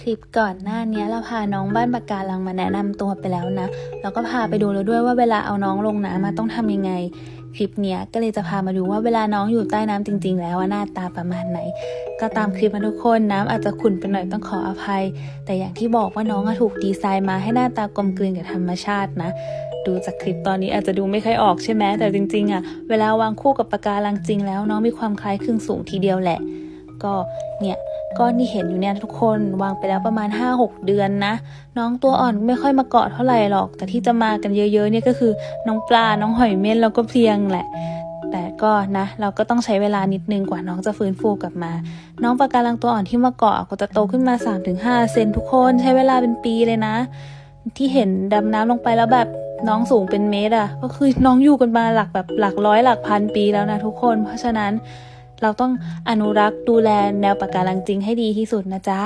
คลิปก่อนหน้านี้เราพาน้องบ้านปากการังมาแนะนำตัวไปแล้วนะ แล้วก็พาไปดูแล้วด้วยว่าเวลาเอาน้องลงน้ำมาต้องทำยังไง คลิปเนี้ยก็เลยจะพามาดูว่าเวลาน้องอยู่ใต้น้ำจริง ๆ แล้วหน้าตาประมาณไหน ก็ตามคลิปมาทุกคนน้ำอาจจะขุ่นไปหน่อยต้องขออภัย แต่อย่างที่บอกว่าน้องถูกดีไซน์มาให้หน้าตากลมกลืนกับธรรมชาตินะดูจากคลิปตอนนี้อาจจะดูไม่ค่อยออกใช่ไหมแต่จริงๆอะเวลาวางคู่กับปะการังจริงแล้วน้องมีความคล้ายคลึงสูงทีเดียวแหละ ก็เนี่ยก้อนที่เห็นอยู่เนี่ยทุกคนวางไปแล้วประมาณ 5-6 เดือนนะ น้องตัวอ่อนไม่ค่อยมาเกาะเท่าไหร่หรอก แต่ที่จะมากันเยอะๆเนี่ยก็คือน้องปลา น้องหอยเม่นแล้วก็เพียงแหละ แต่ก็นะ เราก็ต้องใช้เวลานิดนึงกว่าน้องจะฟื้นฟูกลับมา น้องปลาการังตัวอ่อนที่มาเกาะก็จะโตขึ้นมา 3-5 เซนทุกคนใช้เวลาเป็นปีเลยนะ ที่เห็นดำน้ำลงไปแล้วแบบน้องสูงเป็นเมตรอะก็คือน้องอยู่กันมาหลักแบบหลักร้อยหลักพันปีแล้วนะทุกคน เพราะฉะนั้น เราต้องอนุรักษ์ดูแลแนวปะการังจริงให้ดีที่สุดนะจ๊ะ